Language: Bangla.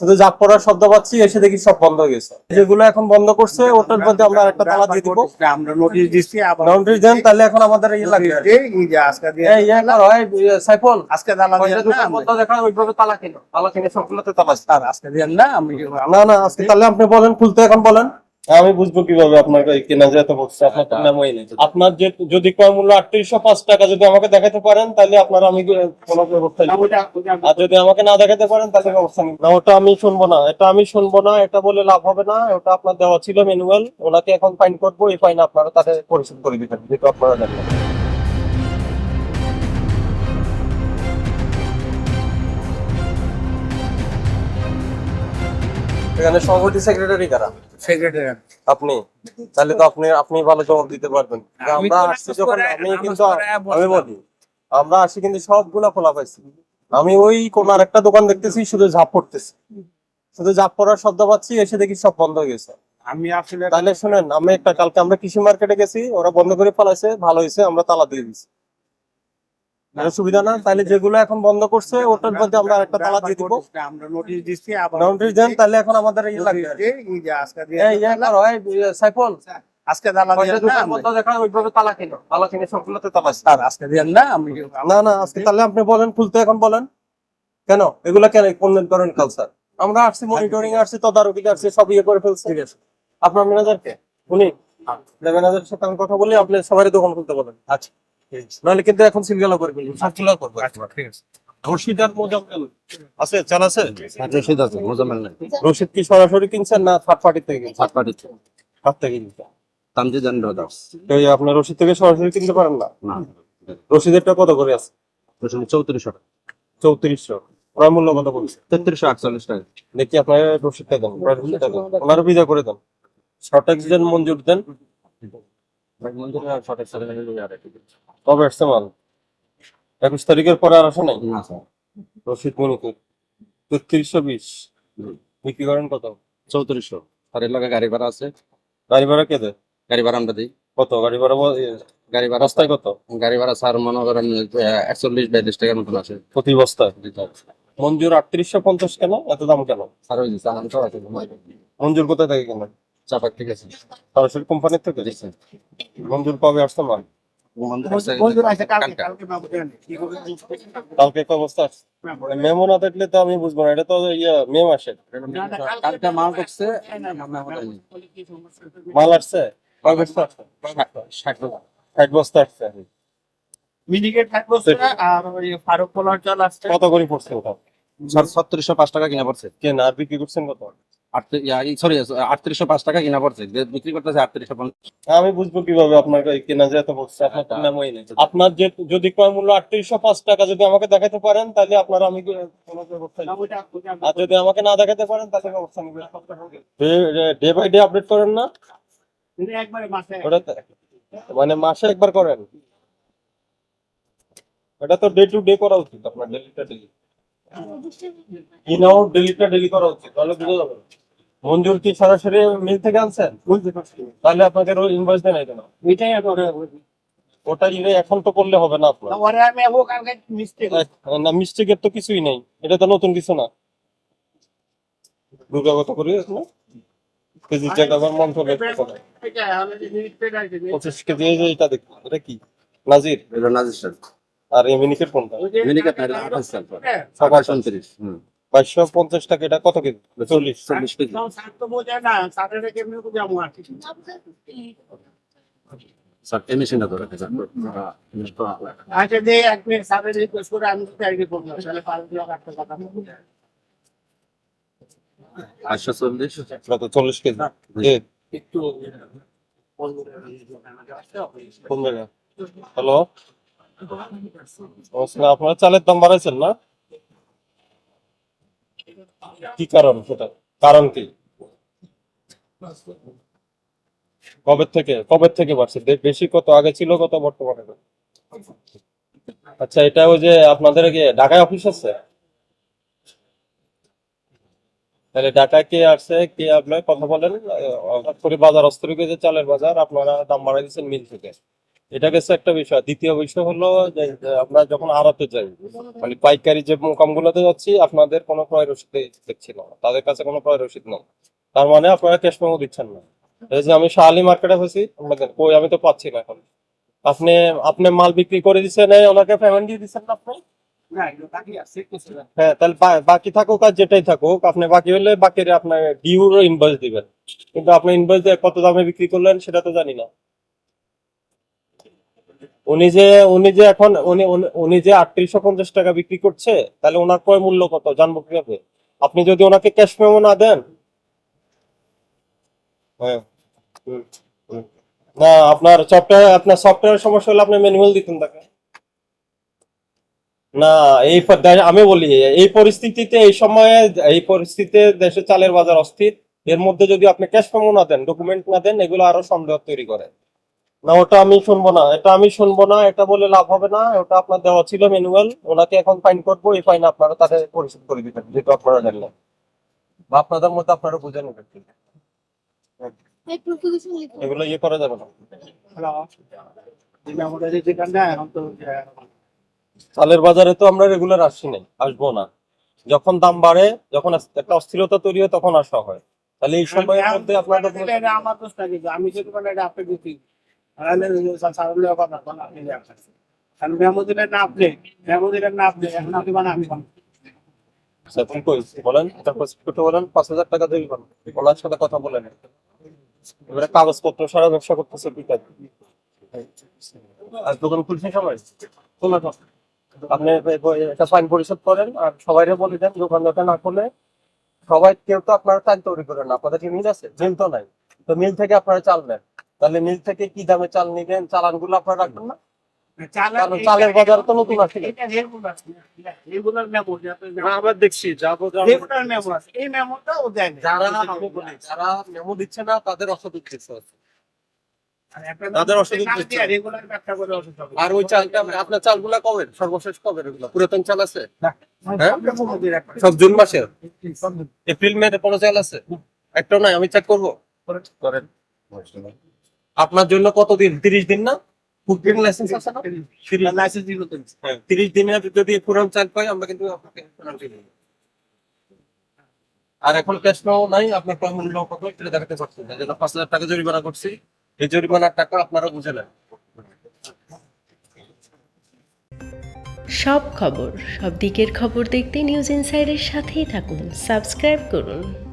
শুধু জাপ পড়ার শব্দ পাচ্ছি এসে দেখি সব বন্ধ হয়ে গেছে। যেগুলো এখন বন্ধ করছে ওটার মধ্যে আমরা একটা তালা দিয়ে দিব। আমরা নোটিশ দিচ্ছি দেন তাহলে এখন আমাদের ইয়ে লাগবে। এই যে আজকে দিয়ে এই সাইফল আজকে তালা দিয়ে না বন্ধ দেখা ওইভাবে তালা কিনো। তালা কিনে সবগুলোতে তালা। আজকে দিয়ে না আমি না না আজকে তাহলে আপনি বলেন খুলতে এখন বলেন। আমি বুঝব কীভাবে আপনার কেনা বলছে আপনার নামই নেই। আপনার যে যদি ক্রয় মূল্য আটত্রিশশো পাঁচ টাকা যদি আমাকে দেখাতে পারেন তাহলে আপনার আমি কোনো ব্যবস্থা আর যদি আমাকে না দেখাতে পারেন তাহলে ব্যবস্থা নিবো। না ওটা আমি শুনব না। এটা আমি শুনব না এটা বলে লাভ হবে না। ওটা আপনার দেওয়া ছিল ম্যানুয়াল ওনাকে এখন ফাইন করব এই ফাইন আপনারা তাদের পরিশোধ করে দিবেন যেহেতু আপনারা দেখেন। এখানে সভাপতি সেক্রেটারি কারা? সেক্রেটারি আপনি? তাহলে তো আপনি আপনি ভালো জবাব দিতে পারবেন। আমি আমরা আসছি যখন আমি কিন্তু আমি বলি আমরা আসি কিন্তু সবগুলা খোলা পাইছি। আমি ওই কোন আরেকটা দোকান দেখতেছি শুধু ঝাপ পড়তেছি। শুধু ঝাপ পড়ার শব্দ পাচ্ছি এসে দেখি সব বন্ধ হয়ে গেছে। আমি আসলে তাহলে শুনেন আমি একটা কালকে আমরা কৃষি মার্কেটে গেছি ওরা বন্ধ করে ফেলাইছে ভালো হয়েছে আমরা তালা দিয়ে এটা সুবিধা না তাহলে যেগুলো এখন বন্ধ করছে ওটার মধ্যে আমরা একটা তালা দিয়ে দিব। আমরা নোটিশ দিচ্ছি আবার দেন তাহলে এখন আমাদের ইয়ে লাগবে। এই যে আজকে এই সাইফল। আজকে তালা দিয়ে না বন্ধ দেখা ওইভাবে তালা কিনো তালা কিনে সবগুলোতে তালা স্যার আজকে দিয়ে না আমি না না আজকে তাহলে আপনি বলেন খুলতে এখন বলেন। কেন? এগুলা কেন করেন কালচার? আমরা আসছি মনিটরিং আসছি তদারকিতে আসছি সব ইয়ে করে ফেলছি। ঠিক আছে। আপনার ম্যানেজার কে? উনি? ম্যানেজারের সাথে আমি কথা বলি আপনি সবাই দোকান খুলতে বলেন। আচ্ছা। নাহলে কিন্তু এখন সিলগালা করে সার্কুলার করব ঠিক আছে। রশিদ আর মোজাম্মেল। আছে চাল আছে? রশিদ আছে মোজাম্মেল নাই। রশিদ কি সরাসরি কিনছেন না থার্ড পার্টি থেকে থার্ড পার্টি হাত থেকে। কিনছেন? তামজিদ এন্ড ব্রাদার্স তো আপনার রশিদ থেকে সরাসরি কিনতে পারেন না? না। রশিদেরটা কত করে আছে? রসুন চৌত্রিশশো টাকা। চৌত্রিশশো। ক্রয় মূল্য কত বলছে? তেত্রিশশো আটচল্লিশ টাকা। দেখি আপনার দেন ওনার ভিজা করে দেন। শর্ট অক্সিজেন মঞ্জুর দেন। কবে আসছে মাল? একুশ তারিখের পরে আর আসে নাই? রশিদ মনিপুর তেত্রিশশো বিশ। বিক্রি করেন কত? চৌত্রিশশো। আর এর লগে গাড়ি ভাড়া আছে? গাড়ি ভাড়া কে দেয়? গাড়ি ভাড়া আমরা দিই। কত? গাড়ি ভাড়া গাড়ি ভাড়া রাস্তায় কত? গাড়ি ভাড়া স্যার মনে করেন একচল্লিশ বিয়াল্লিশ টাকার মতন আছে। প্রতি বস্তায়? মঞ্জুর আটত্রিশশো পঞ্চাশ কেন? এত দাম কেন? স্যার ওই মঞ্জুর কোথায় থাকে কেন? চাপাক ঠিক আছে। সরাসরি কোম্পানির থেকে? মঞ্জুর কবে মাল কালকে কালকে। কালকে কি করবে? কালকে কয় বস্তা আসছে? মেমো। না দেখলে তো আমি বুঝব না এটা তো ইয়ে মেম আসে কালকে মাল ঢুকছে। মাল আসছে? কয় বস্তা আসছে। ষাট ষাট বস্তা। আসছে। আর ওই ফারুক পোলার জল আসছে। কত করে পড়ছে ওটা? স্যার ছত্রিশশো পাঁচ টাকা কিনা পড়ছে। কেন আর বিক্রি করছেন কত? সরি আটত্রিশশো পাঁচ টাকা কিনা পড়ছে। বিক্রি করতেছে আটত্রিশশো আমি বুঝব কীভাবে আপনার কেনা যেতে বলছে আপনার তো নামই নেই। আপনার যে যদি ক্রয় মূল্য আটত্রিশশো পাঁচ টাকা যদি আমাকে দেখাতে পারেন তাহলে আপনার আমি আর যদি আমাকে না দেখাতে পারেন তাহলে ব্যবস্থা নিবেন ডে বাই ডে আপডেট করেন না? মানে মাসে একবার করেন? এটা তো ডে টু ডে করা উচিত আপনার ডেলিটা ডেলি। ইন আউট ডেলিটা ডেলি করা উচিত তাহলে বুঝে যাবে। মঞ্জুর কি সরাসরি মিল থেকে আনছেন? বুঝতে পারছি। তাহলে আপনাকে রোজ ইনভয়েস দেন কেন ওটা এখন তো করলে হবে না আপনার। ওরে আমি ও কালকে মিস্টেক না মিস্টেকের তো কিছুই নেই। এটা তো নতুন কিছু না। দুর্গাগত করি না? কেজি আবার মন পঁচিশ কেজি এটা দেখি এটা কি? নাজির? এটা নাজির স্যার আর এমিনিকের কোনটা? মিনিকেট হ্যাঁ। সকাল বাইশশো পঞ্চাশ টাকা এটা কত কেজি? চল্লিশ। চল্লিশ কেজি। স্যার এই মেশিনটা স্যার। আচ্ছা দে এক মিনিট সাথে রিকোয়েস্ট করে আমি তো আগে করব তাহলে পাঁচ লাখ একটা কথা আটশো চল্লিশ। কত? চল্লিশ কেজি। একটু হ্যালো? আপনারা চালের দাম বাড়াইছেন না? কি কারণ সেটা? কারণ কি? কবে থেকে? কবে থেকে বাড়ছে? বেশি কত? আগে ছিল কত, বর্তমানে আচ্ছা এটা ওই যে আপনাদের কি ঢাকায় অফিস আছে? তাহলে ঢাকায় কে আসছে কে আপনার কথা বলেন। করে বাজার অস্তরিকে যে চালের বাজার, আপনারা দাম বাড়াই দিচ্ছেন মিল থেকে। এটা গেছে একটা বিষয়। দ্বিতীয় বিষয় হলো যে আমরা যখন আড়তে যাই মানে পাইকারি যে মোকামগুলোতে যাচ্ছি আপনাদের কোনো ক্রয় রসিদ দেখছি না। তাদের কাছে কোনো ক্রয় রসিদ নেই। তার মানে আপনারা ক্যাশ মেমো দিচ্ছেন না। এই যে আমি শাহালি মার্কেটে হয়েছি আপনাদের কই আমি তো পাচ্ছি না এখন। আপনি আপনি মাল বিক্রি করে দিচ্ছেন ওনাকে পেমেন্ট দিয়ে দিচ্ছেন না আপনি। হ্যাঁ তাহলে বাকি থাকুক আর যেটাই থাকুক আপনি বাকি হলে বাকির আপনার ডিউর ইনভয়েস দিবেন। কিন্তু আপনি ইনভয়েস দিয়ে কত দামে বিক্রি করলেন সেটা তো জানি না। উনি যে উনি যে এখন, উনি, উনি- যে আটত্রিশশো পঞ্চাশ টাকা বিক্রি করছে, তাহলে ওনার ক্রয় মূল্য কত? জানব কীভাবে? আপনি যদি ওনাকে ক্যাশ মেমো না দেন। হ্যাঁ। না, আপনার সফটওয়্যার আপনার সফটওয়্যার সমস্যা হলে আপনি ম্যানুয়াল দিতেন তাকে। না, এই আমি বলি, এই পরিস্থিতিতে, এই সময়ে, এই পরিস্থিতিতে দেশে চালের বাজার অস্থির। এর মধ্যে যদি আপনি ক্যাশ মেমো না দেন ডকুমেন্ট না দেন, এগুলো আরও সন্দেহ তৈরি করে। না ওটা আমি শুনব না। এটা আমি শুনব না এটা বলে লাভ হবে না ওটা আপনার দেওয়া ছিল ম্যানুয়াল ওনাকে এখন ফাইন করব এই ফাইন আপনারা তাদের পরিশোধ করে দিবেন যেহেতু আপনারা জানলেন বা আপনাদের মধ্যে আপনারা বুঝে নেবেন। এগুলো ইয়ে করা যাবে না। আহ, চালের বাজারে তো আমরা রেগুলার আসছি নাই আসব না। যখন দাম বাড়ে যখন একটা অস্থিরতা তৈরি হয় তখন আসা হয়। তাহলে এই সময়ের মধ্যে আপনার দিলে আমার দোষ আমি এটা আপনি বলেন পাঁচ হাজার টাকা বলেন। এবারে কাগজপত্র সারা ব্যবসা করতেছে আর দোকান খুলছে সবাই। আপনি একটা পরিশোধ করেন, আর সবাইরে বলে দেন দোকান দোকান না খুলে সবাই কেউ তো আপনারা চাল তৈরি করেন আপনাদের কি মিল আছে? মিল তো নাই। তো মিল থেকে আপনারা চাল নেন। তাহলে মিল থেকে কি দামে চাল নিবেন? চালানগুলো আপনারা রাখবেন না? চালের বাজার তো নতুন আসছে এটা রেগুলার রেগুলার মেমো আমরা দেখছি যাব রেগুলার মেমো আছে। এই মেমোটা ও দেয় না। যারা আমি যারা মেমো দিচ্ছে না তাদের অসৎ উদ্দেশ্য আছে। আর তাদের মেমো অসুবিধা না হচ্ছে। দিয়ে রেগুলার ব্যবসা করে অসুবিধা হবে। আর ওই চালটা আপনার চালগুলা কবে? সর্বশেষ কবে এগুলো পুরাতন চাল আছে? হ্যাঁ? সব জুন মাসের? এপ্রিল মে কোনো চাল আছে? একটাও নাই আমি চেক করব। করেন। আপনার জন্য কতদিন? তিরিশ দিন না? কুকিং লাইসেন্স আছে না? তিরিশ লাইসেন্স দিল তো। হ্যাঁ। তিরিশ দিনের যদি পুরান চাল পাই আমরা কিন্তু আপনাকে আর এখন ক্যাশ নাও নাই আপনার কয় মূল্য কত? এটা দেখাতে পারছেন না। যেটা পাঁচ হাজার টাকা জরিমানা করছি এই জরিমানার টাকা আপনারা বুঝে নেন। সব খবর সব দিকের খবর দেখতে নিউজ ইনসাইডের সাথেই থাকুন। সাবস্ক্রাইব করুন।